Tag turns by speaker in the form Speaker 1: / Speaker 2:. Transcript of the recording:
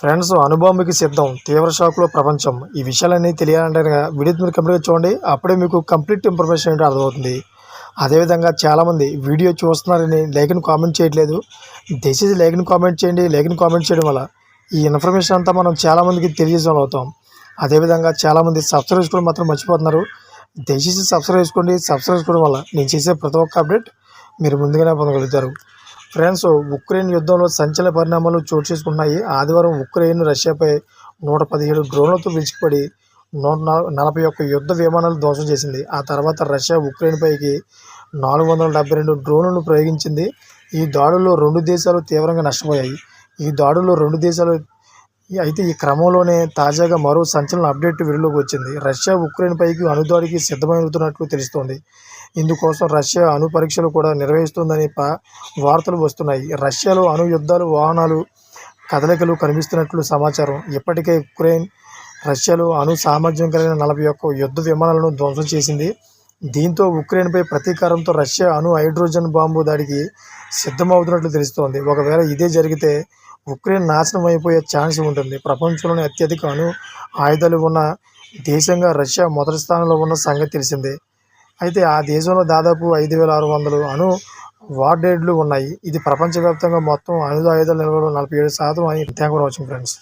Speaker 1: Friends అనుభవంకి సిద్ధం. తీవ్ర షాక్లో ప్రపంచం. ఈ విషయాలన్నీ తెలియాలంటే వీడియో మీరు కంప్లీట్గా చూడండి. అప్పుడే మీకు కంప్లీట్ ఇన్ఫర్మేషన్ ఏంటో అర్థమవుతుంది. అదేవిధంగా చాలామంది వీడియో చూస్తున్నారని లైక్ని కామెంట్ చేయట్లేదు. దయచేసి లైక్ని కామెంట్ చేయండి. లైక్ని కామెంట్ చేయడం వల్ల ఈ ఇన్ఫర్మేషన్ అంతా మనం చాలామందికి తెలియజేసిన అవుతాం. అదేవిధంగా చాలామంది సబ్స్క్రైబ్ చేసుకోవడం మాత్రం మర్చిపోతున్నారు. దయచేసి సబ్స్క్రైబ్ చేసుకోండి. సబ్స్క్రైబ్ చేసుకోవడం వల్ల నేను చేసే ప్రతి ఒక్క అప్డేట్ మీరు ముందుగానే పొందగలుగుతారు. ఫ్రెండ్స్ ఉక్రెయిన్ యుద్ధంలో సంచలన పరిణామాలు చోటు చేసుకున్నాయి ఆదివారం ఉక్రెయిన్ రష్యాపై నూట పదిహేడు డ్రోన్లతో విడిచిపడి నూట నలభై ఒక్క యుద్ధ విమానాలు ధ్వంసం చేసింది. ఆ తర్వాత రష్యా ఉక్రెయిన్ పైకి నాలుగు వందల డెబ్బై రెండు డ్రోన్లను ప్రయోగించింది. ఈ దాడుల్లో రెండు దేశాలు తీవ్రంగా నష్టపోయాయి. ఈ దాడుల్లో రెండు దేశాలు అయితే ఈ క్రమంలోనే తాజాగా మరో సంచలన అప్డేట్ వెలుగులోకి వచ్చింది. రష్యా ఉక్రెయిన్ పైకి అణుదాడికి సిద్ధమవుతున్నట్లు తెలుస్తోంది. ఇందుకోసం రష్యా అణు పరీక్షలు కూడా నిర్వహిస్తుందని వార్తలు వస్తున్నాయి. రష్యాలో అణు యుద్ధాలు వాహనాలు కదలికలు కనిపిస్తున్నట్లు సమాచారం. ఇప్పటికే ఉక్రెయిన్ రష్యాలో అణు సామర్థ్యం కలిగిన నలభై ఒక్క యుద్ధ విమానాలను ధ్వంసం చేసింది. దీంతో ఉక్రెయిన్పై ప్రతీకారంతో రష్యా అణు హైడ్రోజన్ బాంబు దాడికి సిద్ధమవుతున్నట్లు తెలుస్తోంది. ఒకవేళ ఇదే జరిగితే ఉక్రెయిన్ నాశనం అయిపోయే ఛాన్స్ ఉంటుంది. ప్రపంచంలోని అత్యధిక అణు ఆయుధాలు ఉన్న దేశంగా రష్యా మొదటి స్థానంలో ఉన్న సంగతి తెలిసిందే. అయితే ఆ దేశంలో దాదాపు ఐదు వేల ఆరు వందలు అణు వార్డేడ్లు ఉన్నాయి. ఇది ప్రపంచవ్యాప్తంగా మొత్తం అణు ఆయుధాల నిల్వలో నలభై ఏడు శాతం అని థ్యాంక్ ఫర్ వాచింగ్ ఫ్రెండ్స్.